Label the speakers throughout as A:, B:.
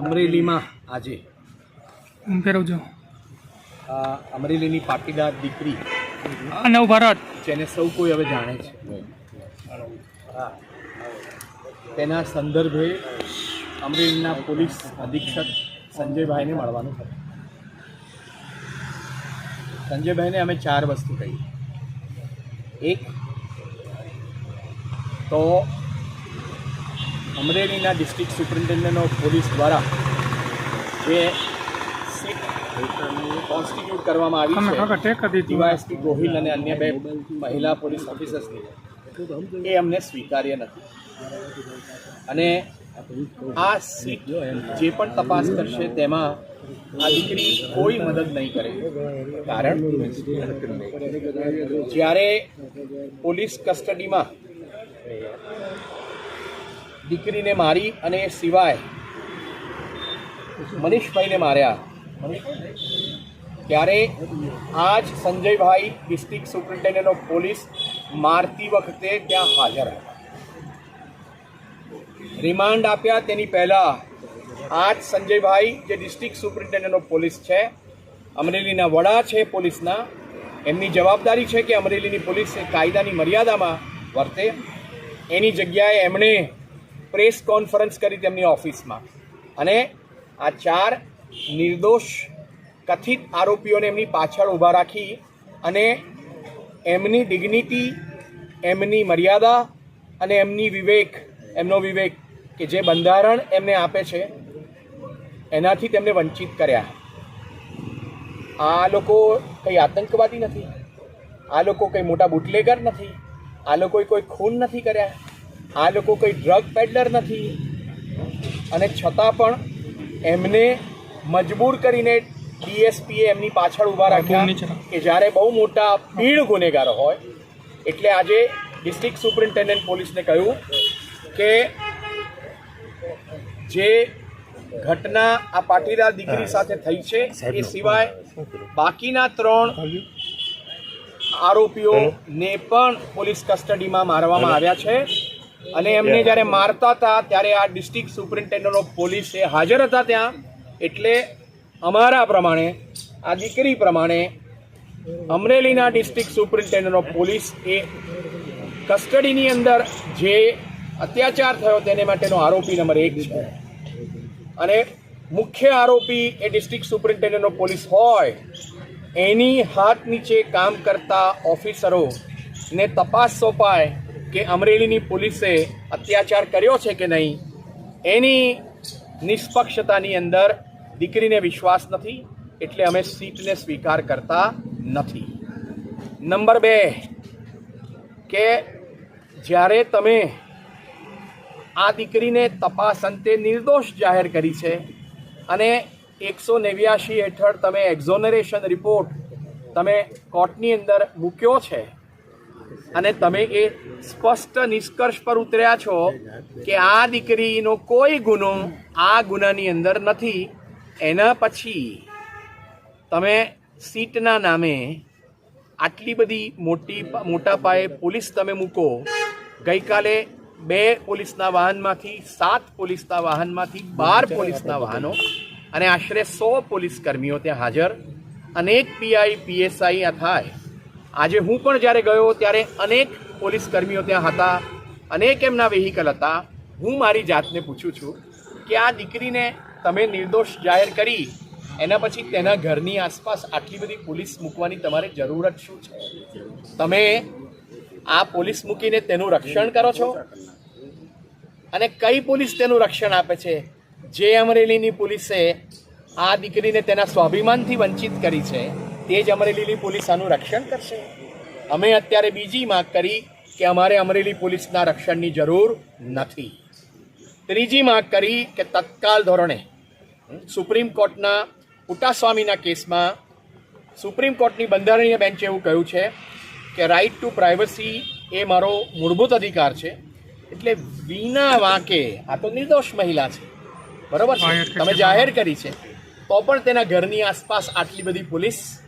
A: અમરેલીમાં આજે.
B: ફેરવજો
A: અમરેલીની પાટીદાર દીકરી.
B: નવ ભારત
A: જેને સૌ કોઈ હવે જાણે છે. તેના સંદર્ભે અમરેલીના પોલીસ અધિક્ષક સંજયભાઈને મળવાનું થયું સંજયભાઈને અમે ચાર વસ્તુ કહી. એક તો અમરેલીના ડિસ્ટ્રિક્ટ સુપ્રિન્ટેન્ડન્ટ ઓફ પોલીસ દ્વારા જે સીટ કોન્સ્ટિટ્યુટ કરવામાં આવી છે ડીવાયએસપી ગોહિલ અને અન્ય બે મહિલા પોલીસ ઓફિસર્સની એ અમને સ્વીકાર્ય નથી. અને આ સીટ જે પણ તપાસ કરશે તેમાં આ દીકરી કોઈ મદદ નહીં કરે. કારણ જ્યારે પોલીસ કસ્ટડીમાં દીકરીને મારી અને એ સિવાય મનીષભાઈને માર્યા. ત્યારે આ જ સંજયભાઈ ડિસ્ટ્રિક્ટ સુપ્રિન્ટેન્ડન્ટ ઓફ પોલીસ મારતી વખતે ત્યાં હાજર હતા. રિમાન્ડ આપ્યા તેની પહેલાં આ જ સંજયભાઈ જે ડિસ્ટ્રિક્ટ સુપ્રિન્ટેન્ડન્ટ ઓફ પોલીસ છે, અમરેલીના વડા છે પોલીસના, એમની જવાબદારી છે કે અમરેલીની પોલીસ કાયદાની મર્યાદામાં વર્તે. એની જગ્યાએ એમણે પ્રેસ કોન્ફરન્સ કરી તેમની ઓફિસમાં. અને આ ચાર નિર્દોષ, કથિત આરોપીઓને એમની પાછળ ઊભા રાખી અને એમની ડિગ્નિટી એમની મર્યાદા અને એમની વિવેક, એમનો વિવેક કે જે બંધારણ એમને આપે છે, એનાથી તેમને વંચિત કર્યા. આ લોકો કંઈ આતંકવાદી નથી. આ લોકો કંઈ મોટા બુટલેગર નથી. આ લોકોએ કોઈ ખૂન નથી કર્યા. આ લોકો કોઈ ડ્રગ પેડલર નથી. અને છતાં પણ એમને મજબૂર કરીને ડીએસપીએ એમની પાછળ ઊભા રાખ્યા કે જ્યારે બહુ મોટા ભીડ ગુનેગારો હોય એટલે આજે ડિસ્ટ્રિક્ટ સુપ્રિન્ટેન્ડન્ટ પોલીસને કહ્યું કે જે ઘટના આ પાટીદાર દીકરી સાથે થઈ છે એ સિવાય બાકીના ત્રણ આરોપીઓને પણ પોલીસ કસ્ટડીમાં મારવામાં આવ્યા છે. અને એમને જ્યારે મારતા હતા ત્યારે આ ડિસ્ટ્રિક્ટ સુપરિન્ટેન્ડન્ટ ઓફ પોલીસ એ હાજર હતા ત્યાં. એટલે અમારા પ્રમાણે આ દીકરી પ્રમાણે અમરેલીના ડિસ્ટ્રિક્ટ સુપરિન્ટેન્ડન્ટ ઓફ પોલીસ એ કસ્ટડીની અંદર જે અત્યાચાર થયો તેને માટેનો આરોપી નંબર એક છે. અને મુખ્ય આરોપી એ ડિસ્ટ્રિક્ટ સુપરિન્ટેન્ડન્ટ ઓફ પોલીસ હોય એની હાથ નીચે કામ કરતા ઓફિસરોને તપાસ સોંપાય કે અમરેલીની પોલીસે અત્યાચાર કર્યો છે કે નહીં, એની નિષ્પક્ષતાની અંદર દીકરીને વિશ્વાસ નથી, એટલે અમે સીટને સ્વીકાર કરતા નથી. નંબર બે, કે જ્યારે તમે આ દીકરીને તપાસ અંતે નિર્દોષ જાહેર કરી છે અને એકસો નેવ્યાશી હેઠળ તમે એક્ઝોનરેશન રિપોર્ટ તમે કોર્ટની અંદર મૂક્યો છે અને તમે એ સ્પષ્ટ નિષ્કર્ષ પર ઉતર્યા છો કે આ દીકરીનો કોઈ ગુનો આ ગુનાની અંદર નથી. એના પછી તમે સીટના નામે આટલી બધી મોટી મોટા પાયે પોલીસ તમે મૂકો. ગઈકાલે બે પોલીસના વાહનમાંથી, સાત પોલીસના વાહનમાંથી બાર પોલીસના વાહનો અને આશરે સો પોલીસ કર્મીઓ ત્યાં હાજર. અનેક પીઆઈ પીએસઆઈ થાય. આજે હું પણ જ્યારે ગયો ત્યારે અનેક પોલીસ કર્મીઓ ત્યાં હતા, અનેક એમના વેહિકલ હતા. હું મારી જાતને પૂછું છું કે આ દીકરીને તમે નિર્દોષ જાહેર કરી, એના પછી તેના ઘરની આસપાસ આટલી બધી પોલીસ મૂકવાની તમારે જરૂરત શું છે? તમે આ પોલીસ મૂકીને તેનું રક્ષણ કરો છો? અને કઈ પોલીસ તેનું રક્ષણ આપે છે? જે અમરેલીની પોલીસે આ દીકરીને તેના સ્વાભિમાનથી વંચિત કરી છે તે જ અમરેલીની પોલીસ આનું રક્ષણ કરશે. અમે અત્યારે બીજી માંગ કરી કે અમારે અમરેલી પોલીસના રક્ષણની જરૂર નથી. ત્રીજી માંગ કરી કે તત્કાલ ધોરણે સુપ્રીમ કોર્ટના પુટાસ્વામીના કેસમાં સુપ્રીમ કોર્ટની બંધારણીય બેન્ચે એવું કહ્યું છે કે રાઇટ ટુ પ્રાઇવસી એ મારો મૂળભૂત અધિકાર છે. એટલે વિના વાંકે આ તો નિર્દોષ મહિલા છે. બરોબર છે? તમે જાહેર કરી છે. તો પણ તેના ઘરની આસપાસ આટલી બધી પોલીસ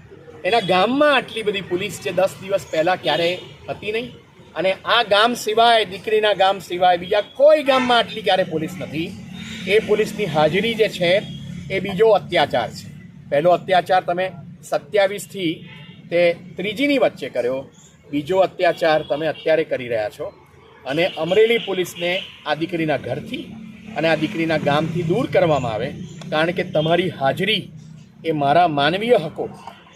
A: એના ગામમાં આટલી બધી પોલીસ જે દસ દિવસ પહેલાં ક્યારેય હતી નહીં. અને આ ગામ સિવાય, દીકરીના ગામ સિવાય, બીજા કોઈ ગામમાં આટલી ક્યારે પોલીસ નથી. એ પોલીસની હાજરી જે છે, એ બીજો અત્યાચાર છે. પહેલો અત્યાચાર તમે સત્યાવીસથી તે ત્રીજીની વચ્ચે કર્યો. બીજો અત્યાચાર તમે અત્યારે કરી રહ્યા છો. અને અમરેલી પોલીસને આ દીકરીના ઘરથી અને આ દીકરીના ગામથી દૂર કરવામાં આવે. કારણ કે તમારી હાજરી એ મારા માનવીય હકો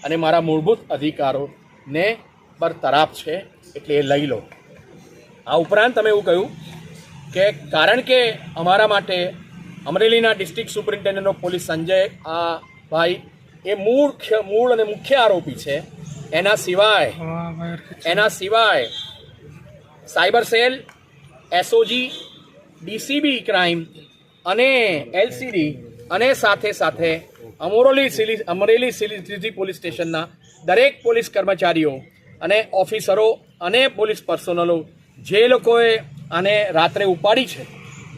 A: અને મારા મૂળભૂત અધિકારોને પર તરાપ છે એટલે એ લઈ લો આ ઉપરાંત તમે એવું કહ્યું કે કારણ કે અમારા માટે અમરેલીના district superintendent of police Sanjay આ ભાઈ એ મૂળ મૂળ અને મુખ્ય આરોપી છે એના સિવાય. એના સિવાય cyber cell SOG DCB crime અને એલસીડી અને સાથે સાથે અમરોલી સિલી અમરેલી સિટી પોલીસ સ્ટેશનના દરેક પોલીસ કર્મચારીઓ અને ઓફિસરો અને પોલીસ પર્સનલો જે લોકોએ આને રાત્રે ઉપાડી છે,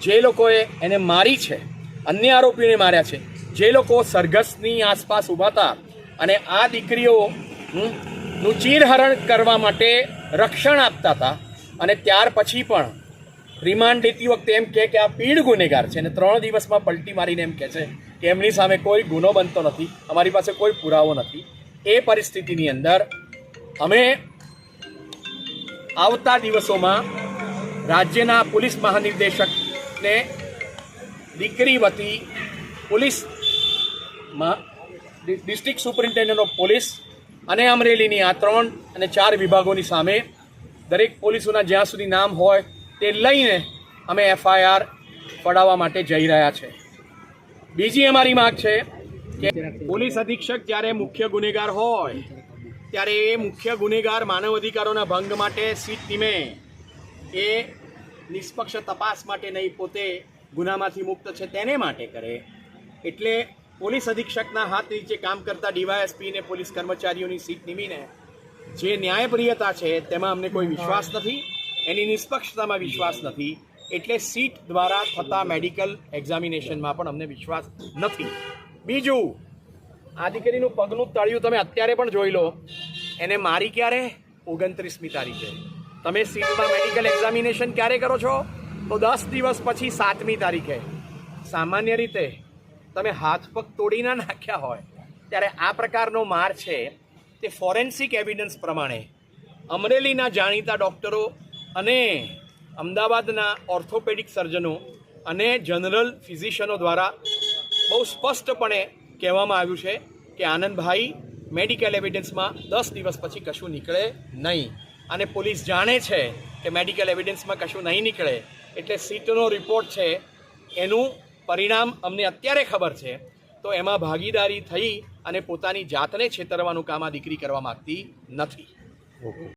A: જે લોકોએ એને મારી છે, અન્ય આરોપીઓને માર્યા છે, જે લોકો સરઘસની આસપાસ ઊભા હતા અને આ દીકરીઓનું ચીરહરણ કરવા માટે રક્ષણ આપતા હતા અને ત્યાર પછી પણ રિમાન્ડ લેતી વખતે એમ કહે કે આ પીડ ગુનેગાર છે અને ત્રણ દિવસમાં પલટી મારીને એમ કહે છે કે એમની સામે કોઈ ગુનો બનતો નથી, અમારી પાસે કોઈ પુરાવો નથી. એ પરિસ્થિતિની અંદર અમે આવતા દિવસોમાં રાજ્યના પોલીસ મહાનિર્દેશકને દીકરી વતી પોલીસમાં ડિસ્ટ્રિક્ટ સુપરિન્ટેન્ડન્ટ ઓફ પોલીસ અને અમરેલીની આ ત્રણ અને ચાર વિભાગોની સામે દરેક પોલીસોના જ્યાં સુધી નામ હોય તે લઈને અમે એફઆઈઆર પડાવવા માટે જઈ રહ્યા છે. બીજી અમારી માંગ છે કે પોલીસ અધિક્ષક જ્યારે મુખ્ય ગુનેગાર હોય, ત્યારે એ મુખ્ય ગુનેગાર માનવ અધિકારોના ભંગ માટે સીટ ટીમે એ નિષ્પક્ષ તપાસ માટે નહીં, પોતે ગુનામાંથી મુક્ત છે તેને માટે કરે. એટલે પોલીસ અધિક્ષકના હાથ નીચે કામ કરતા ડીવાયએસપીને પોલીસ કર્મચારીઓની સીટ નીમીને જે ન્યાયપ્રિયતા છે, તેમાં અમને કોઈ વિશ્વાસ નથી. એની નિષ્પક્ષતામાં વિશ્વાસ નથી. એટલે સીટ દ્વારા થતા મેડિકલ એક્ઝામિનેશનમાં પણ અમને વિશ્વાસ નથી. બીજું, આ દીકરીનું પગનું તળિયું તમે અત્યારે પણ જોઈ લો. એને મારી ક્યારે? ઓગણત્રીસમી તારીખે. તમે સીટમાં મેડિકલ એક્ઝામિનેશન ક્યારે કરો છો? તો દસ દિવસ પછી સાતમી તારીખે. સામાન્ય રીતે તમે હાથ પગ તોડી ના નાખ્યા હોય, ત્યારે આ પ્રકારનો માર છે તે ફોરેન્સિક એવિડન્સ પ્રમાણે. અમરેલીના જાણીતા ડૉક્ટરો અને અમદાવાદના ઓર્થોપેડિક સર્જનો અને જનરલ ફિઝિશિયનો દ્વારા બહુ સ્પષ્ટપણે કહેવામાં આવ્યું છે કે આનંદભાઈ મેડિકલ એવિડન્સમાં દસ દિવસ પછી કશું નીકળે નહીં. અને પોલીસ જાણે છે કે મેડિકલ એવિડન્સમાં કશું નહીં નીકળે. એટલે સીટનો રિપોર્ટ છે, એનું પરિણામ અમને અત્યારે ખબર છે. તો એમાં ભાગીદારી થઈ અને પોતાની જાતને છેતરવાનું કામ આ દીકરી કરવા માગતી નથી.